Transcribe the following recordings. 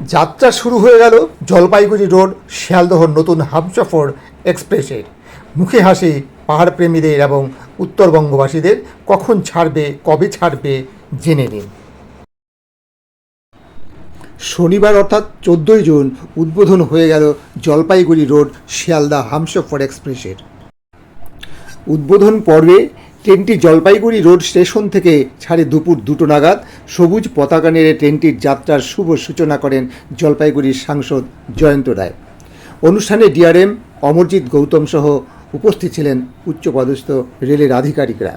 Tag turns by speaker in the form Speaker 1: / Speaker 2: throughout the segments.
Speaker 1: যাত্রা শুরু হয়ে গেল জলপাইগুড়ি রোড শিয়ালদহর নতুন হামসফর এক্সপ্রেসের। মুখে হাসি পাহাড় প্রেমীদের এবং উত্তরবঙ্গবাসীদের, কখন ছাড়বে, কবে ছাড়বে, জেনে নিন। শনিবার অর্থাৎ চোদ্দোই জুন উদ্বোধন হয়ে গেল জলপাইগুড়ি রোড শিয়ালদা হামসফর এক্সপ্রেসের। উদ্বোধন পর্বে ট্রেনটি জলপাইগুড়ি রোড স্টেশন থেকে ছাড়ে দুপুর দুটো নাগাদ। সবুজ পতাকা নেড়ে ট্রেনটির যাত্রার শুভ সূচনা করেন জলপাইগুড়ির সাংসদ জয়ন্ত রায়। অনুষ্ঠানে ডিআরএম অমরজিৎ গৌতম সহ উপস্থিত ছিলেন উচ্চপদস্থ রেলের আধিকারিকরা।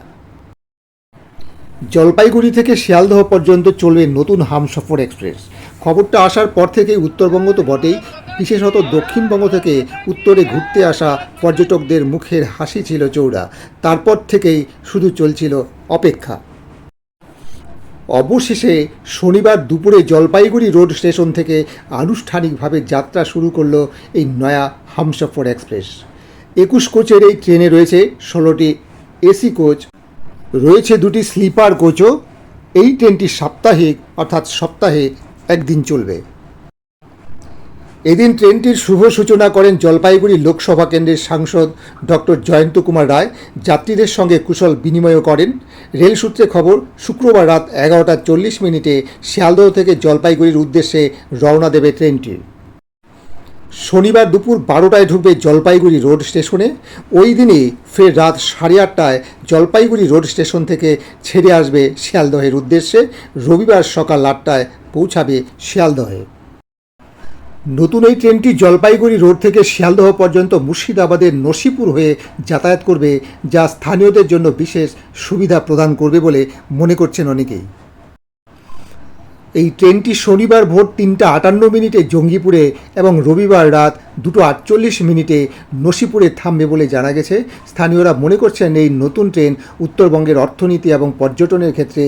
Speaker 1: জলপাইগুড়ি থেকে শিয়ালদহ পর্যন্ত চলবে নতুন হামসফর এক্সপ্রেস। খবরটা আসার পর থেকেই উত্তরবঙ্গ তো বটেই। বিশেষত দক্ষিণবঙ্গ থেকে উত্তরে ঘুরতে আসা পর্যটকদের মুখের হাসি ছিল চৌড়া তারপর থেকেই শুধু চলছিল অপেক্ষা। অবশেষে শনিবার দুপুরে জলপাইগুড়ি রোড স্টেশন থেকে আনুষ্ঠানিকভাবে যাত্রা শুরু করল এই নয়া হামসফর এক্সপ্রেস। একুশ কোচের এই ট্রেনে রয়েছে ষোলোটি এসি কোচ, রয়েছে দুটি স্লিপার কোচও। এই ট্রেনটি সাপ্তাহিক অর্থাৎ সপ্তাহে একদিন চলবে। এদিন ট্রেনটির শুভ সূচনা করেন জলপাইগুড়ি লোকসভা কেন্দ্রের সাংসদ ডক্টর জয়ন্ত কুমার রায়। যাত্রীদের সঙ্গে কুশল বিনিময় করেন। রেল সূত্রে খবর, শুক্রবার রাত এগারোটা চল্লিশ মিনিটে শিয়ালদহ থেকে জলপাইগুড়ির উদ্দেশ্যে রওনা দেবে ট্রেনটি। শনিবার দুপুর বারোটায় ঢুকবে জলপাইগুড়ি রোড স্টেশনে। ওই দিনই ফের রাত সাড়ে আটটায় জলপাইগুড়ি রোড স্টেশন থেকে ছেড়ে আসবে শিয়ালদহের উদ্দেশ্যে। রবিবার সকাল আটটায় পৌঁছাবে শিয়ালদহে। নতুন এই ট্রেনটি জলপাইগুড়ি রোড থেকে শিয়ালদহ পর্যন্ত মুর্শিদাবাদের নসিপুর হয়ে যাতায়াত করবে, যা স্থানীয়দের জন্য বিশেষ সুবিধা প্রদান করবে বলে মনে করছেন অনেকেই। এই ট্রেনটি শনিবার ভোর তিনটা আটান্ন মিনিটে জঙ্গিপুরে এবং রবিবার রাত দুটো আটচল্লিশ মিনিটে নসিপুরে থামবে বলে জানা গেছে। স্থানীয়রা মনে করছেন এই নতুন ট্রেন উত্তরবঙ্গের অর্থনীতি এবং পর্যটনের ক্ষেত্রে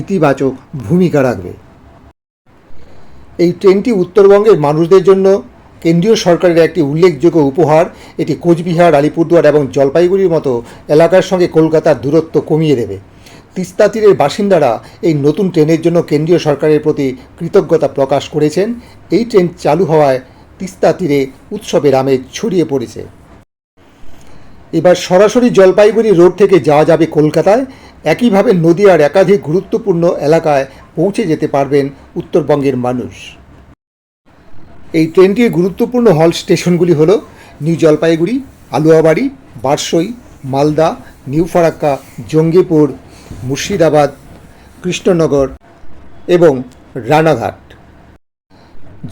Speaker 1: ইতিবাচক ভূমিকা রাখবে। এই ট্রেনটি উত্তরবঙ্গের মানুষদের জন্য কেন্দ্রীয় সরকারের একটি উল্লেখযোগ্য উপহার। এটি কোচবিহার, আলিপুরদুয়ার এবং জলপাইগুড়ির মতো এলাকার সঙ্গে কলকাতার দূরত্ব কমিয়ে দেবে। তিস্তা তীরের বাসিন্দারা এই নতুন ট্রেনের জন্য কেন্দ্রীয় সরকারের প্রতি কৃতজ্ঞতা প্রকাশ করেছেন। এই ট্রেন চালু হওয়ায় তিস্তা তীরে উৎসবের আমেজ ছড়িয়ে পড়েছে। এবার সরাসরি জলপাইগুড়ি রোড থেকে যাওয়া যাবে কলকাতায়। একইভাবে নদীয়ার একাধিক গুরুত্বপূর্ণ এলাকায় পৌঁছে যেতে পারবেন উত্তরবঙ্গের মানুষ। এই ট্রেনটির গুরুত্বপূর্ণ হল স্টেশনগুলি হল নিউ জলপাইগুড়ি, আলুয়াবাড়ি, বারসই, মালদা নিউ ফারাক্কা জঙ্গিপুর, মুর্শিদাবাদ, কৃষ্ণনগর এবং রানাঘাট।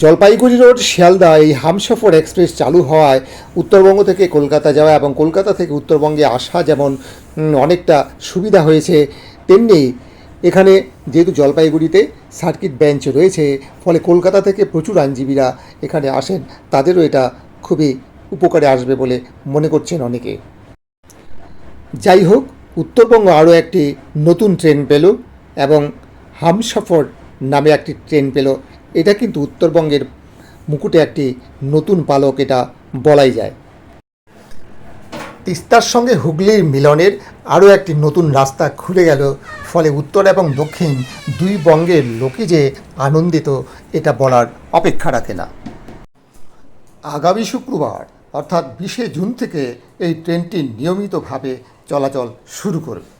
Speaker 1: জলপাইগুড়ি রোড, শিয়ালদা, এই হামসফর এক্সপ্রেস চালু হওয়ায় উত্তরবঙ্গ থেকে কলকাতা যাওয়া এবং কলকাতা থেকে উত্তরবঙ্গে আসা যেমন অনেকটা সুবিধা হয়েছে, তেমনি এখানে যেহেতু জলপাইগুড়িতে সার্কিট বেঞ্চ রয়েছে, ফলে কলকাতা থেকে প্রচুর আইনজীবীরা এখানে আসেন, তাদেরও এটা খুবই উপকারে আসবে বলে মনে করছেন অনেকে। যাই হোক, উত্তরবঙ্গ আরও একটি নতুন ট্রেন পেল এবং হামসফর নামে একটি ট্রেন পেল। এটা কিন্তু উত্তরবঙ্গের মুকুটে একটি নতুন পালক এটা বলাই যায়। তিস্তার সঙ্গে হুগলির মিলনের আরও একটি নতুন রাস্তা খুলে গেল। ফলে উত্তর এবং দক্ষিণ দুই বঙ্গের লোকই যে আনন্দিত, এটা বলার অপেক্ষা রাখে না। আগামী শুক্রবার, অর্থাৎ বিশে জুন থেকে এই ট্রেনটি নিয়মিতভাবে চলাচল শুরু করবে।